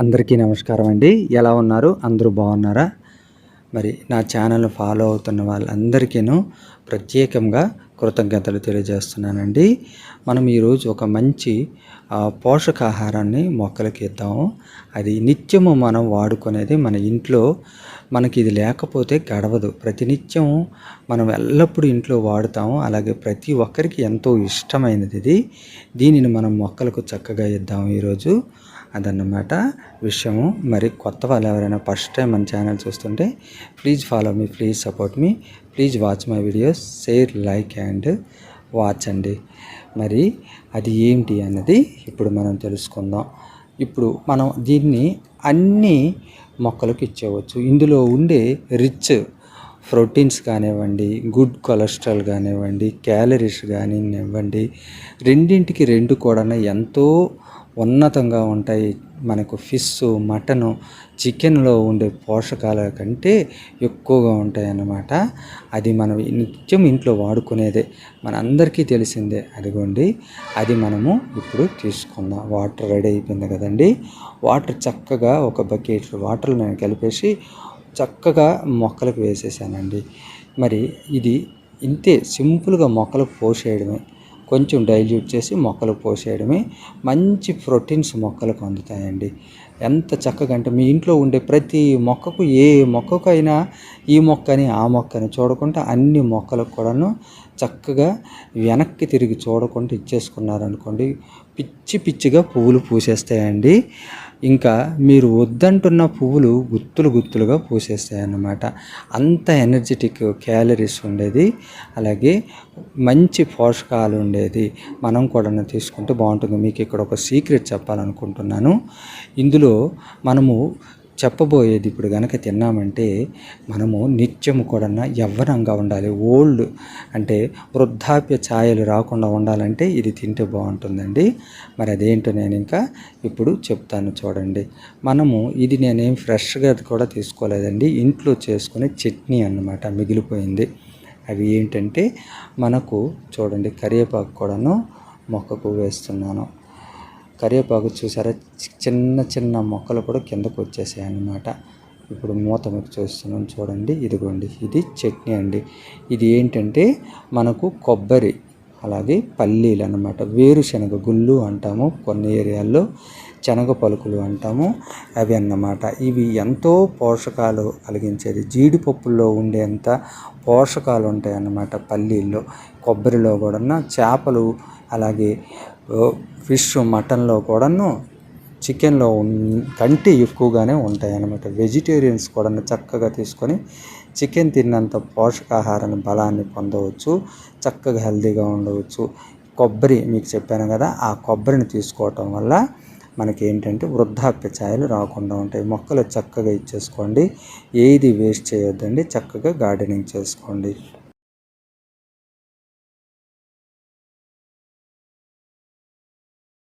అందరికీ నమస్కారం అండి. ఎలా ఉన్నారు? అందరూ బాగున్నారా? మరి నా ఛానల్ ఫాలో అవుతున్న వాళ్ళందరికీను ప్రత్యేకంగా కృతజ్ఞతలు తెలియజేస్తున్నానండి. మనం ఈరోజు ఒక మంచి పోషకాహారాన్ని మొక్కలకి ఇద్దాము. అది నిత్యము మనం వాడుకునేది మన ఇంట్లో మనకి ఇది లేకపోతే గడవదు. ప్రతినిత్యం మనం ఎల్లప్పుడూ ఇంట్లో వాడుతాము. అలాగే ప్రతి ఒక్కరికి ఎంతో ఇష్టమైనది ఇది. దీనిని మనం మొక్కలకు చక్కగా ఇద్దాము ఈరోజు. అదన్నమాట విషయము. మరి కొత్త వాళ్ళు ఎవరైనా ఫస్ట్ టైం మన ఛానల్ చూస్తుంటే please follow me please support me please watch my videos share like and watch అండి. మరి అది ఏంటి అన్నది ఇప్పుడు మనం తెలుసుకుందాం. ఇప్పుడు మనం దీన్ని అన్ని మొక్కలకు ఇచ్చేవచ్చు. ఇందులో ఉండే రిచ్ ప్రోటీన్స్ కానివ్వండి గుడ్ కొలెస్ట్రాల్ కానివ్వండి క్యాలరీస్ కానివ్వండి రెండింటికి రెండు కూడా ఎంతో ఉన్నతంగా ఉంటాయి. మనకు ఫిష్ మటను చికెన్లో ఉండే పోషకాల కంటే ఎక్కువగా ఉంటాయి అన్నమాట అది మనం నిత్యం ఇంట్లో వాడుకునేదే. మనందరికీ తెలిసిందే. అదిగోండి. అది మనము ఇప్పుడు తీసుకుందాం. వాటర్ రెడీ అయిపోయింది కదండి. వాటర్ చక్కగా ఒక బకెట్ వాటర్ నేను కలిపేసి చక్కగా మొక్కలకు వేసేసానండి. మరి ఇది ఇంతే సింపుల్గా మొక్కలకు పోసేయడమే కొంచెం డైల్యూట్ చేసి మొక్కలకు పోసేయడమే మంచి ప్రోటీన్స్ మొక్కలకు అందుతాయండి. ఎంత చక్కగా అంటే మీ ఇంట్లో ఉండే ప్రతి మొక్కకు ఏ మొక్కకైనా ఈ మొక్కని ఆ మొక్కని చూడకుండా అన్ని మొక్కలకు కూడాను చక్కగా వెనక్కి తిరిగి చూడకుండా ఇచ్చేసుకున్నారనుకోండి పిచ్చి పిచ్చిగా పువ్వులు పూసేస్తాయండి. ఇంకా మీరు వద్దంటున్న పువ్వులు గుత్తులు గుత్తులుగా పూసేస్తాయి అన్నమాట అంత ఎనర్జెటిక్ క్యాలరీస్ ఉండేది. అలాగే మంచి పోషకాలు ఉండేది. మనం కూడా తీసుకుంటే బాగుంటుంది. మీకు ఇక్కడ ఒక సీక్రెట్ చెప్పాలనుకుంటున్నాను. ఇందులో మనము చెప్పబోయేది ఇప్పుడు కనుక తిన్నామంటే మనము నిత్యము కూడా యవ్వనంగా ఉండాలి. ఓల్డ్ అంటే వృద్ధాప్య ఛాయలు రాకుండా ఉండాలంటే ఇది తింటే బాగుంటుందండి. మరి అదేంటో నేను ఇంకా ఇప్పుడు చెప్తాను చూడండి. మనము ఇది నేనేం ఫ్రెష్గా కూడా తీసుకోలేదండి. ఇంట్లో చేసుకునే చట్నీ అన్నమాట మిగిలిపోయింది. అవి ఏంటంటే మనకు చూడండి కరివేపాకు కూడాను మొక్కకు వేస్తున్నాను. కరివేపాకు చూసారా? చి- చిన్న చిన్న మొక్కలు కూడా కిందకు వచ్చేసాయి అన్నమాట ఇప్పుడు మూత మీకు చూస్తున్నాం చూడండి. ఇదిగోండి. ఇది చట్నీ అండి. ఇది ఏంటంటే మనకు కొబ్బరి అలాగే పల్లీలు అన్నమాట. వేరుశనగ గుళ్ళు అంటాము కొన్ని ఏరియాల్లో శనగ పలుకులు అంటాము అవి అన్నమాట. ఇవి ఎంతో పోషకాలు కలిగించేది. జీడిపప్పుల్లో ఉండేంత పోషకాలు ఉంటాయి అన్నమాట పల్లీల్లో. కొబ్బరిలో కూడా చేపలు అలాగే ఫిష్ మటన్లో కూడాను చికెన్లో ఉన్- కంటే ఎక్కువగానే ఉంటాయి అన్నమాట వెజిటేరియన్స్ కూడా చక్కగా తీసుకొని చికెన్ తిన్నంత పోషకాహారాన్ని బలాన్ని పొందవచ్చు చక్కగా హెల్తీగా ఉండవచ్చు. కొబ్బరి మీకు చెప్పాను కదా ఆ కొబ్బరిని తీసుకోవటం వల్ల మనకి ఏంటంటే వృద్ధాప్య ఛాయలు రాకుండా ఉంటాయి. మొక్కలు చక్కగా ఇచ్చేసుకోండి ఏది వేస్ట్ చేయొద్దండి చక్కగా గార్డెనింగ్ చేసుకోండి.